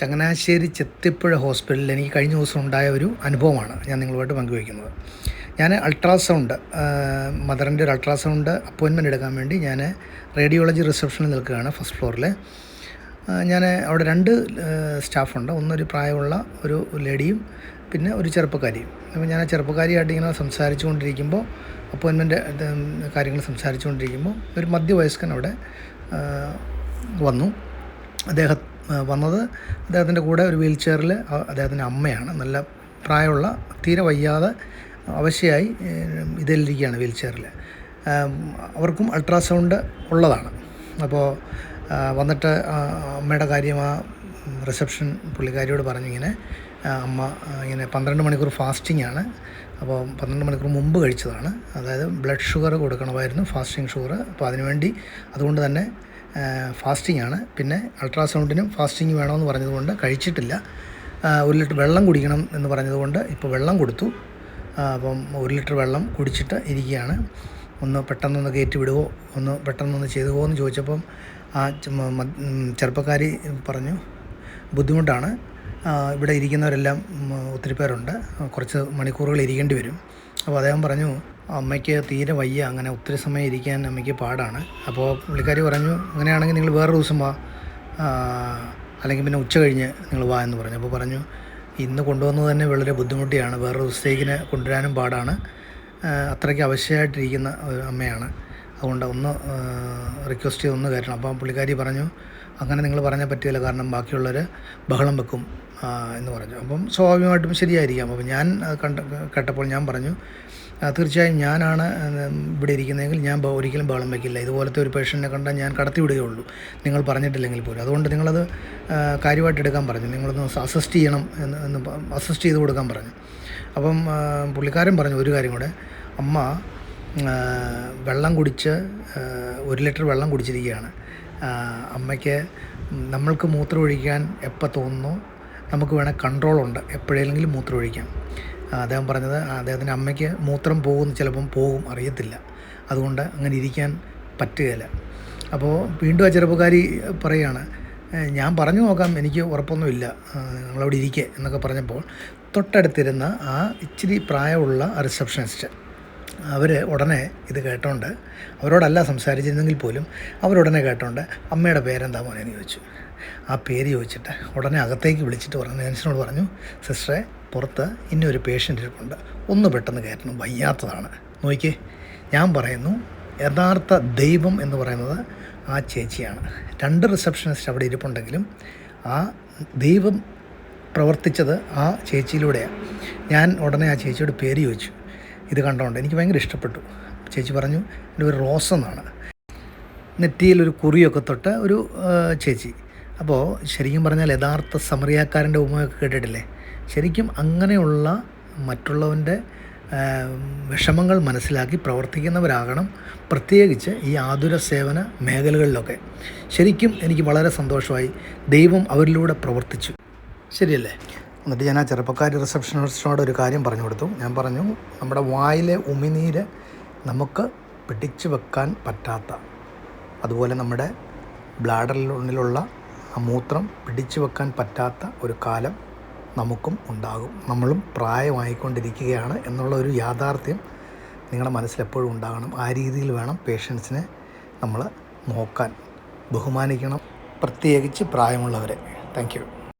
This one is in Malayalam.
ചങ്ങനാശ്ശേരി ചെത്തിപ്പുഴ ഹോസ്പിറ്റലിൽ എനിക്ക് കഴിഞ്ഞ ദിവസം ഉണ്ടായ ഒരു അനുഭവമാണ് ഞാൻ നിങ്ങളുമായിട്ട് പങ്കുവയ്ക്കുന്നത്. ഞാൻ അൾട്രാസൗണ്ട് മദറിന്റെ ഒരു അൾട്രാസൗണ്ട് അപ്പോയിൻമെന്റ് എടുക്കാൻ വേണ്ടി ഞാൻ റേഡിയോളജി റിസപ്ഷനിൽ നിൽക്കുകയാണ് ഫസ്റ്റ് ഫ്ലോറിൽ. ഞാൻ അവിടെ രണ്ട് സ്റ്റാഫുണ്ട്. ഒന്നൊരു പ്രായമുള്ള ഒരു ലേഡിയും പിന്നെ ഒരു ചെറുപ്പക്കാരിയും. അപ്പോൾ ഞാൻ ആ ചെറുപ്പക്കാരിയായിട്ട് ഇങ്ങനെ സംസാരിച്ചു കൊണ്ടിരിക്കുമ്പോൾ അപ്പോയിൻമെന്റ് കാര്യങ്ങൾ സംസാരിച്ചുകൊണ്ടിരിക്കുമ്പോൾ ഒരു മധ്യവയസ്കൻ അവിടെ വന്നു. അദ്ദേഹം വന്നത്. അദ്ദേഹത്തിന്റെ കൂടെ ഒരു വീൽ ചെയറിൽ അദ്ദേഹത്തിന്റെ അമ്മയാണ്. നല്ല പ്രായമുള്ള തീരെ വയ്യാതെ അവശയായി ഏഹ്, ഇതിലിരിക്കുകയാണ് വീൽ ചെയറിൽ അവർക്കും അൾട്രാസൗണ്ട് ഉള്ളതാണ്. അപ്പോൾ വന്നിട്ട് അമ്മയുടെ കാര്യം ആ റിസപ്ഷൻ പുള്ളിക്കാരിയോട് പറഞ്ഞു ഇങ്ങനെ അമ്മ ഇങ്ങനെ പന്ത്രണ്ട് മണിക്കൂർ ഫാസ്റ്റിംഗ് ആണ് അപ്പോൾ പന്ത്രണ്ട് മണിക്കൂർ മുമ്പ് കഴിച്ചതാണ്. അതായത് ബ്ലഡ് ഷുഗർ കൊടുക്കണമായിരുന്നു ഫാസ്റ്റിംഗ് ഷുഗർ അപ്പോൾ അതിനുവേണ്ടി അതുകൊണ്ട് തന്നെ ഫാസ്റ്റിംഗ് ആണ് പിന്നെ അൾട്രാസൗണ്ടിനും ഫാസ്റ്റിംഗ് വേണമെന്ന് പറഞ്ഞതുകൊണ്ട് കഴിച്ചിട്ടില്ല. ഒരു ലിറ്റർ വെള്ളം കുടിക്കണം എന്ന് പറഞ്ഞതുകൊണ്ട് ഇപ്പോൾ വെള്ളം കൊടുത്തു. അപ്പം ഒരു ലിറ്റർ വെള്ളം കുടിച്ചിട്ട് ഇരിക്കുകയാണ്. ഒന്ന് പെട്ടെന്നൊന്ന് കയറ്റി വിടുവോ? ഒന്ന് പെട്ടെന്നൊന്ന് ചെയ്തു പോകുമെന്ന് ചോദിച്ചപ്പം ആ ചെറുപ്പക്കാരി പറഞ്ഞു ബുദ്ധിമുട്ടാണ്. ഇവിടെ ഇരിക്കുന്നവരെല്ലാം ഒത്തിരി പേരുണ്ട്. കുറച്ച് മണിക്കൂറുകൾ ഇരിക്കേണ്ടി വരും. അപ്പോൾ അദ്ദേഹം പറഞ്ഞു അമ്മയ്ക്ക് തീരെ വയ്യ അങ്ങനെ ഒത്തിരി സമയം ഇരിക്കാൻ അമ്മയ്ക്ക് പാടാണ്. അപ്പോൾ പുള്ളിക്കാരി പറഞ്ഞു അങ്ങനെയാണെങ്കിൽ നിങ്ങൾ വേറെ ദിവസം വാ. അല്ലെങ്കിൽ പിന്നെ ഉച്ച കഴിഞ്ഞ് നിങ്ങൾ വാ എന്ന് പറഞ്ഞു. അപ്പോൾ പറഞ്ഞു ഇന്ന് കൊണ്ടുവന്നത് തന്നെ വളരെ ബുദ്ധിമുട്ടിയാണ്. വേറെ ദിവസത്തേക്കിന് കൊണ്ടുവരാനും പാടാണ്. അത്രയ്ക്ക് അവശ്യമായിട്ടിരിക്കുന്ന ഒരു അമ്മയാണ്. അതുകൊണ്ട് ഒന്ന് റിക്വസ്റ്റ് ചെയ്ത് ഒന്ന് കയറ്റണം. അപ്പം പുള്ളിക്കാരി പറഞ്ഞു അങ്ങനെ നിങ്ങൾ പറഞ്ഞാൽ പറ്റില്ല. കാരണം ബാക്കിയുള്ളവർ ബഹളം വെക്കും. എന്ന് പറഞ്ഞു. അപ്പം സ്വാഭാവികമായിട്ടും ശരിയായിരിക്കാം. അപ്പം ഞാൻ കണ്ട കേട്ടപ്പോൾ ഞാൻ പറഞ്ഞു തീർച്ചയായും ഞാനാണ് ഇവിടെ ഇരിക്കുന്നതെങ്കിൽ ഞാൻ ഒരിക്കലും ബഹളം വയ്ക്കില്ല ഇതുപോലത്തെ ഒരു പേഷ്യന്റിനെ കണ്ടാൽ ഞാൻ കടത്തി വിടുകയുള്ളൂ നിങ്ങൾ പറഞ്ഞിട്ടില്ലെങ്കിൽ പോലും. അതുകൊണ്ട് നിങ്ങളത് കാര്യമായിട്ട് എടുക്കാൻ പറഞ്ഞു. നിങ്ങളൊന്ന് അസിസ്റ്റ് ചെയ്യണം എന്ന് എന്ന് അസിസ്റ്റ് ചെയ്ത് കൊടുക്കാൻ പറഞ്ഞു. അപ്പം പുള്ളിക്കാരൻ പറഞ്ഞു ഒരു കാര്യം കൂടെ. അമ്മ വെള്ളം കുടിച്ച് ഒരു ലിറ്റർ വെള്ളം കുടിച്ചിരിക്കുകയാണ്. അമ്മയ്ക്ക് നമ്മൾക്ക് മൂത്രം ഒഴിക്കാൻ എപ്പോൾ തോന്നുന്നു? നമുക്ക് വേണേൽ കൺട്രോളുണ്ട്. എപ്പോഴെങ്കിലും മൂത്രം ഒഴിക്കാം അദ്ദേഹം പറഞ്ഞത് അദ്ദേഹത്തിന്റെ അമ്മയ്ക്ക് മൂത്രം പോകുമെന്ന് ചിലപ്പം പോകും അറിയത്തില്ല. അതുകൊണ്ട് അങ്ങനെ ഇരിക്കാൻ പറ്റുകയില്ല. അപ്പോൾ വീണ്ടും ആ ചെറുപ്പക്കാരി പറയുകയാണ് ഞാൻ പറഞ്ഞു നോക്കാം എനിക്ക് ഉറപ്പൊന്നുമില്ല നിങ്ങളവിടെ ഇരിക്കേ എന്നൊക്കെ പറഞ്ഞപ്പോൾ തൊട്ടടുത്തിരുന്ന ആ ഇച്ചിരി പ്രായമുള്ള റിസപ്ഷനിസ്റ്റ് അവർ ഉടനെ ഇത് കേട്ടോണ്ട് അവരോടല്ല സംസാരിച്ചിരുന്നെങ്കിൽ പോലും അവരുടനെ കേട്ടോണ്ട് അമ്മയുടെ പേരെന്താ മോനെ? എന്ന് ചോദിച്ചു. ആ പേര് ചോദിച്ചിട്ട് ഉടനെ അകത്തേക്ക് വിളിച്ചിട്ട് പറഞ്ഞു നേഴ്സിനോട് പറഞ്ഞു സിസ്റ്ററെ പുറത്ത് ഇന്നൊരു പേഷ്യന്റ് ഇരിപ്പുണ്ട്. ഒന്ന് പെട്ടെന്ന് കയറ്റണം. വയ്യാത്തതാണ്. നോക്കിയേ ഞാൻ പറയുന്നു യഥാർത്ഥ ദൈവം എന്ന് പറയുന്നത് ആ ചേച്ചിയാണ്. രണ്ട് റിസപ്ഷനിസ്റ്റ് അവിടെ ഇരിപ്പുണ്ടെങ്കിലും ആ ദൈവം പ്രവർത്തിച്ചത് ആ ചേച്ചിയിലൂടെയാണ് ഞാൻ ഉടനെ ആ ചേച്ചിയോട് പേര് ചോദിച്ചു. ഇത് കണ്ടോണ്ട് എനിക്ക് ഭയങ്കര ഇഷ്ടപ്പെട്ടു. ചേച്ചി പറഞ്ഞു എന്റെ ഒരു റോസ് എന്നാണ്. നെറ്റിയിലൊരു കുറിയൊക്കെ തൊട്ട് ഒരു ചേച്ചി. അപ്പോൾ ശരിക്കും പറഞ്ഞാൽ യഥാർത്ഥ സമറിയാക്കാരന്റെ ഉപമയൊക്കെ കേട്ടിട്ടില്ലേ? ശരിക്കും അങ്ങനെയുള്ള മറ്റുള്ളവന്റെ വിഷമങ്ങൾ മനസ്സിലാക്കി പ്രവർത്തിക്കുന്നവരാകണം പ്രത്യേകിച്ച് ഈ ആതുര സേവന മേഖലകളിലൊക്കെ. ശരിക്കും എനിക്ക് വളരെ സന്തോഷമായി. ദൈവം അവരിലൂടെ പ്രവർത്തിച്ചു. ശരിയല്ലേ? എന്നിട്ട് ഞാൻ ആ ചെറുപ്പക്കാരി റിസപ്ഷനിസ്റ്റിനോട് ഒരു കാര്യം പറഞ്ഞു കൊടുത്തു. ഞാൻ പറഞ്ഞു നമ്മുടെ വായിലെ ഉമിനീര് നമുക്ക് പിടിച്ചു വെക്കാൻ പറ്റാത്ത അതുപോലെ നമ്മുടെ ബ്ലാഡറിനുള്ളിലുള്ള മൂത്രം പിടിച്ചു വെക്കാൻ പറ്റാത്ത ഒരു കാലം നമുക്കും ഉണ്ടാകും. നമ്മളും പ്രായമായിക്കൊണ്ടിരിക്കുകയാണ് എന്നുള്ള ഒരു യാഥാർത്ഥ്യം നിങ്ങളുടെ മനസ്സിലെപ്പോഴും ഉണ്ടാകണം. ആ രീതിയിൽ വേണം പേഷ്യൻസിനെ നമ്മൾ നോക്കാൻ. ബഹുമാനിക്കണം. പ്രത്യേകിച്ച് പ്രായമുള്ളവരെ. താങ്ക്